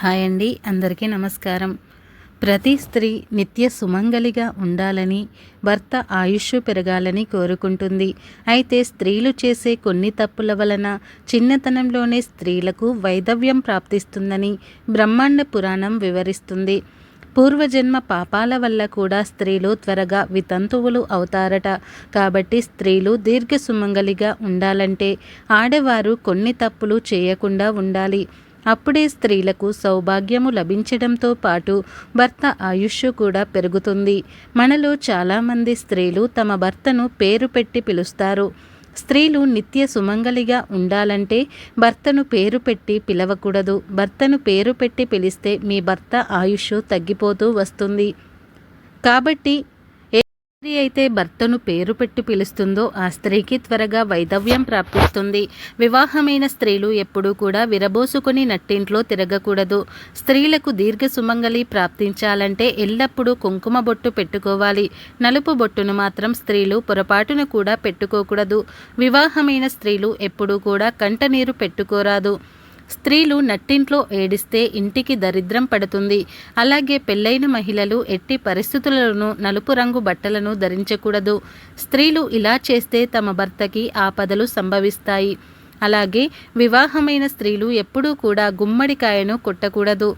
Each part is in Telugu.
హాయ్ అండి అందరికీ నమస్కారం. ప్రతి స్త్రీ నిత్య సుమంగలిగా ఉండాలని భర్త ఆయుష్ పెరగాలని కోరుకుంటుంది. అయితే స్త్రీలు చేసే కొన్ని తప్పుల వలన చిన్నతనంలోనే స్త్రీలకు వైధవ్యం ప్రాప్తిస్తుందని బ్రహ్మాండ పురాణం వివరిస్తుంది. పూర్వజన్మ పాపాల వల్ల కూడా స్త్రీలు త్వరగా వితంతువులు అవుతారట. కాబట్టి స్త్రీలు దీర్ఘ సుమంగలిగా ఉండాలంటే ఆడవారు కొన్ని తప్పులు చేయకుండా ఉండాలి. అప్పుడే స్త్రీలకు సౌభాగ్యము లభించడంతో పాటు భర్త ఆయుష్ కూడా పెరుగుతుంది. మనలో చాలామంది స్త్రీలు తమ భర్తను పేరు పెట్టి పిలుస్తారు. స్త్రీలు నిత్య సుమంగలిగా ఉండాలంటే భర్తను పేరు పెట్టి పిలవకూడదు. భర్తను పేరు పెట్టి పిలిస్తే మీ భర్త ఆయుష్ తగ్గిపోతూ వస్తుంది. కాబట్టి స్త్రీ అయితే భర్తను పేరు పెట్టి పిలుస్తుందో ఆ స్త్రీకి త్వరగా వైధవ్యం ప్రాప్తిస్తుంది. వివాహమైన స్త్రీలు ఎప్పుడూ కూడా విరబోసుకుని నట్టింట్లో తిరగకూడదు. స్త్రీలకు దీర్ఘ సుమంగళి ప్రాప్తించాలంటే ఎల్లప్పుడూ కుంకుమ బొట్టు పెట్టుకోవాలి. నలుపు బొట్టును మాత్రం స్త్రీలు పొరపాటును కూడా పెట్టుకోకూడదు. వివాహమైన స్త్రీలు ఎప్పుడూ కూడా కంటనీరు పెట్టుకోరాదు. స్త్రీలు నట్టింట్లో ఏడిస్తే ఇంటికి దరిద్రం పడుతుంది. అలాగే పెళ్ళైన మహిళలు ఎట్టి పరిస్థితులను నలుపు రంగు బట్టలను ధరించకూడదు. స్త్రీలు ఇలా చేస్తే తమ భర్తకి ఆపదలు సంభవిస్తాయి. అలాగే వివాహమైన స్త్రీలు ఎప్పుడూ కూడా గుమ్మడికాయను కొట్టకూడదు.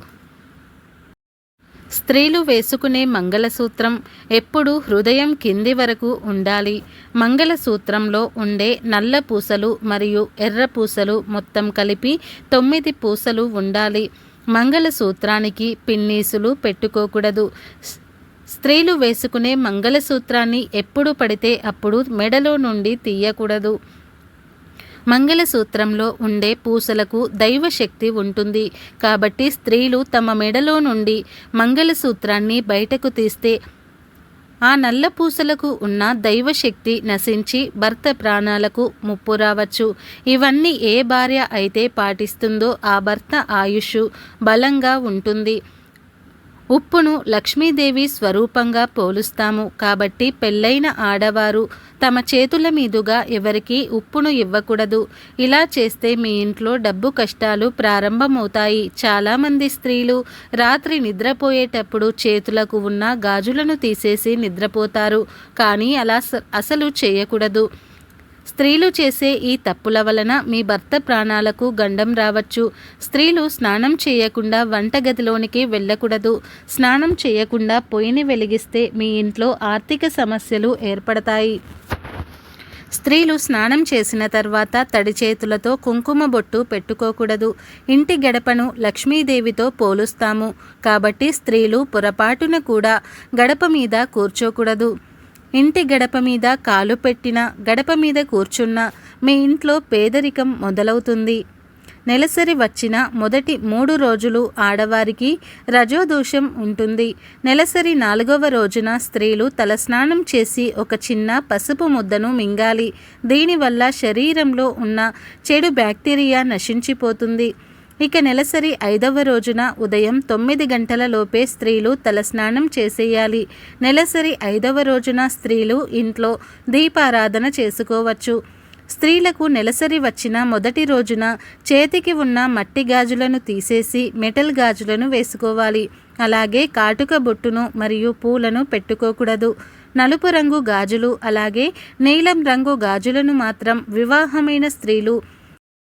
స్త్రీలు వేసుకునే మంగళసూత్రం ఎప్పుడు హృదయం కింది వరకు ఉండాలి. మంగళసూత్రంలో ఉండే నల్ల పూసలు మరియు ఎర్ర పూసలు మొత్తం కలిపి తొమ్మిది పూసలు ఉండాలి. మంగళసూత్రానికి పిన్నీసులు పెట్టుకోకూడదు. స్త్రీలు వేసుకునే మంగళసూత్రాన్ని ఎప్పుడు పడితే అప్పుడు మెడలో నుండి తీయకూడదు. మంగళసూత్రంలో ఉండే పూసలకు దైవశక్తి ఉంటుంది. కాబట్టి స్త్రీలు తమ మెడలో నుండి మంగళసూత్రాన్ని బయటకు తీస్తే ఆ నల్ల పూసలకు ఉన్న దైవశక్తి నశించి భర్త ప్రాణాలకు ముప్పు రావచ్చు. ఇవన్నీ ఏ భార్య అయితే పాటిస్తుందో ఆ భర్త ఆయుష్ బలంగా ఉంటుంది. ఉప్పును లక్ష్మీదేవి స్వరూపంగా పోలుస్తాము. కాబట్టి పెళ్ళైన ఆడవారు తమ చేతుల మీదుగా ఎవరికి ఉప్పును ఇవ్వకూడదు. ఇలా చేస్తే మీ ఇంట్లో డబ్బు కష్టాలు ప్రారంభమవుతాయి. చాలామంది స్త్రీలు రాత్రి నిద్రపోయేటప్పుడు చేతులకు ఉన్న గాజులను తీసేసి నిద్రపోతారు. కానీ అలా అసలు చేయకూడదు. స్త్రీలు చేసే ఈ తప్పుల వలన మీ భర్త ప్రాణాలకు గండం రావచ్చు. స్త్రీలు స్నానం చేయకుండా వంటగదిలోనికి వెళ్ళకూడదు. స్నానం చేయకుండా పొయ్యిని వెలిగిస్తే మీ ఇంట్లో ఆర్థిక సమస్యలు ఏర్పడతాయి. స్త్రీలు స్నానం చేసిన తర్వాత తడి చేతులతో కుంకుమ బొట్టు పెట్టుకోకూడదు. ఇంటి గడపను లక్ష్మీదేవితో పోలుస్తాము. కాబట్టి స్త్రీలు పొరపాటున కూడా గడప మీద కూర్చోకూడదు. ఇంటి గడప మీద కాలు పెట్టిన గడప మీద కూర్చున్న మీ ఇంట్లో పేదరికం మొదలవుతుంది. నెలసరి వచ్చిన మొదటి మూడు రోజులు ఆడవారికి రజోదోషం ఉంటుంది. నెలసరి నాలుగవ రోజున స్త్రీలు తలస్నానం చేసి ఒక చిన్న పసుపు ముద్దను మింగాలి. దీనివల్ల శరీరంలో ఉన్న చెడు బ్యాక్టీరియా నశించిపోతుంది. ఇక నెలసరి ఐదవ రోజున ఉదయం తొమ్మిది గంటల లోపే స్త్రీలు తలస్నానం చేసేయాలి. నెలసరి ఐదవ రోజున స్త్రీలు ఇంట్లో దీపారాధన చేసుకోవచ్చు. స్త్రీలకు నెలసరి వచ్చిన మొదటి రోజున చేతికి ఉన్న మట్టి గాజులను తీసేసి మెటల్ గాజులను వేసుకోవాలి. అలాగే కాటుక బొట్టును మరియు పూలను పెట్టుకోకూడదు. నలుపు రంగు గాజులు అలాగే నీలం రంగు గాజులను మాత్రం వివాహమైన స్త్రీలు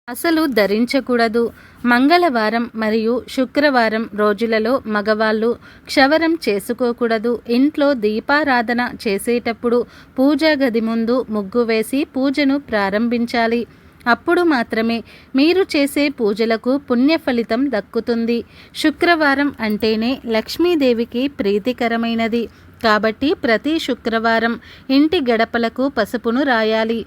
అసలు ధరించకూడదు. మంగళవారం మరియు శుక్రవారం రోజులలో మగవాళ్ళు క్షవరం చేసుకోకూడదు. ఇంట్లో దీపారాధన చేసేటప్పుడు పూజా గది ముందు ముగ్గు వేసి పూజను ప్రారంభించాలి. అప్పుడు మాత్రమే మీరు చేసే పూజలకు పుణ్య ఫలితం దక్కుతుంది. శుక్రవారం అంటేనే లక్ష్మీదేవికి ప్రీతికరమైనది. కాబట్టి ప్రతి శుక్రవారం ఇంటి గడపలకు పసుపును రాయాలి.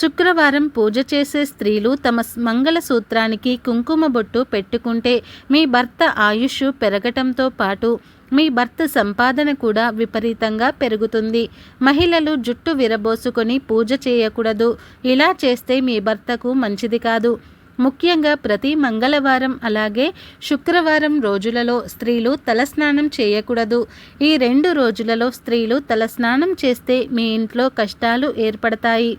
శుక్రవారం పూజ చేసే స్త్రీలు తమ మంగళసూత్రానికి కుంకుమ బొట్టు పెట్టుకుంటే మీ భర్త ఆయుష్ పెరగటంతో పాటు మీ భర్త సంపాదన కూడా విపరీతంగా పెరుగుతుంది. మహిళలు జుట్టు విరబోసుకొని పూజ చేయకూడదు. ఇలా చేస్తే మీ భర్తకు మంచిది కాదు. ముఖ్యంగా ప్రతి మంగళవారం అలాగే శుక్రవారం రోజులలో స్త్రీలు తలస్నానం చేయకూడదు. ఈ రెండు రోజులలో స్త్రీలు తలస్నానం చేస్తే మీ ఇంట్లో కష్టాలు ఏర్పడతాయి.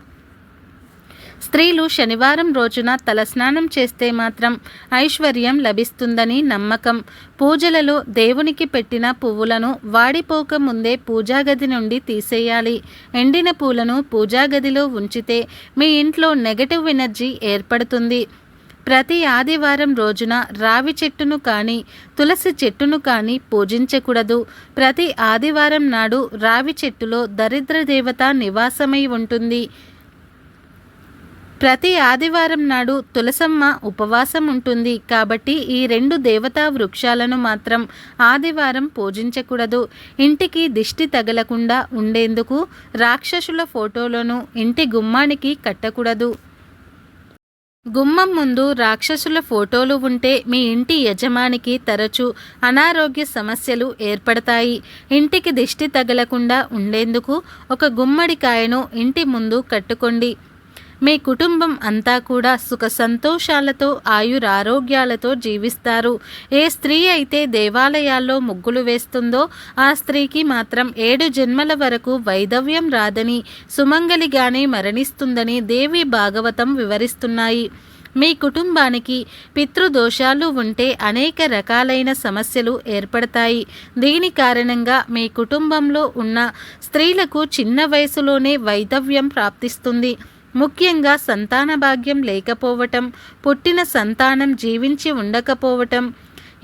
స్త్రీలు శనివారం రోజున తలస్నానం చేస్తే మాత్రం ఐశ్వర్యం లభిస్తుందని నమ్మకం. పూజలలో దేవునికి పెట్టిన పువ్వులను వాడిపోక ముందే పూజాగది నుండి తీసేయాలి. ఎండిన పూలను పూజాగదిలో ఉంచితే మీ ఇంట్లో నెగటివ్ ఎనర్జీ ఏర్పడుతుంది. ప్రతి ఆదివారం రోజున రావి చెట్టును కానీ తులసి చెట్టును కానీ పూజించకూడదు. ప్రతి ఆదివారం నాడు రావి చెట్టులో దరిద్ర దేవత నివాసమై ఉంటుంది. ప్రతి ఆదివారం నాడు తులసమ్మ ఉపవాసం ఉంటుంది. కాబట్టి ఈ రెండు దేవతా వృక్షాలను మాత్రం ఆదివారం పూజించకూడదు. ఇంటికి దిష్టి తగలకుండా ఉండేందుకు రాక్షసుల ఫోటోలను ఇంటి గుమ్మానికి కట్టకూడదు. గుమ్మం ముందు రాక్షసుల ఫోటోలు ఉంటే మీ ఇంటి యజమానికి తరచూ అనారోగ్య సమస్యలు ఏర్పడతాయి. ఇంటికి దిష్టి తగలకుండా ఉండేందుకు ఒక గుమ్మడికాయను ఇంటి ముందు కట్టుకోండి. మీ కుటుంబం అంతా కూడా సుఖ సంతోషాలతో ఆయురారోగ్యాలతో జీవిస్తారు. ఏ స్త్రీ అయితే దేవాలయాల్లో ముగ్గులు వేస్తుందో ఆ స్త్రీకి మాత్రం ఏడు జన్మల వరకు వైధవ్యం రాదని సుమంగలిగానే మరణిస్తుందని దేవి భాగవతం వివరిస్తున్నాయి. మీ కుటుంబానికి పితృదోషాలు ఉంటే అనేక రకాలైన సమస్యలు ఏర్పడతాయి. దీని కారణంగా మీ కుటుంబంలో ఉన్న స్త్రీలకు చిన్న వయసులోనే వైధవ్యం ప్రాప్తిస్తుంది. ముఖ్యంగా సంతాన భాగ్యం లేకపోవటం పుట్టిన సంతానం జీవించి ఉండకపోవటం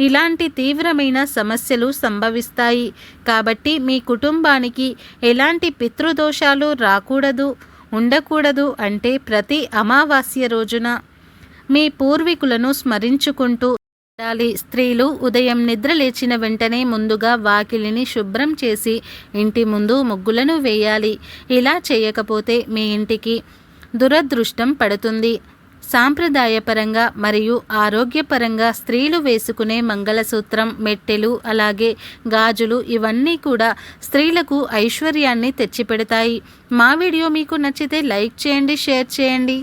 ఇలాంటి తీవ్రమైన సమస్యలు సంభవిస్తాయి. కాబట్టి మీ కుటుంబానికి ఎలాంటి పితృదోషాలు రాకూడదు ఉండకూడదు అంటే ప్రతి అమావాస్య రోజున మీ పూర్వీకులను స్మరించుకుంటూ ఉండాలి. స్త్రీలు ఉదయం నిద్ర లేచిన వెంటనే ముందుగా వాకిలిని శుభ్రం చేసి ఇంటి ముందు ముగ్గులను వేయాలి. ఇలా చేయకపోతే మీ ఇంటికి దురదృష్టం పడుతుంది. సాంప్రదాయపరంగా మరియు ఆరోగ్యపరంగా స్త్రీలు వేసుకునే మంగళసూత్రం మెట్టెలు అలాగే గాజులు ఇవన్నీ కూడా స్త్రీలకు ఐశ్వర్యాన్ని తెచ్చిపెడతాయి. మా వీడియో మీకు నచ్చితే లైక్ చేయండి షేర్ చేయండి.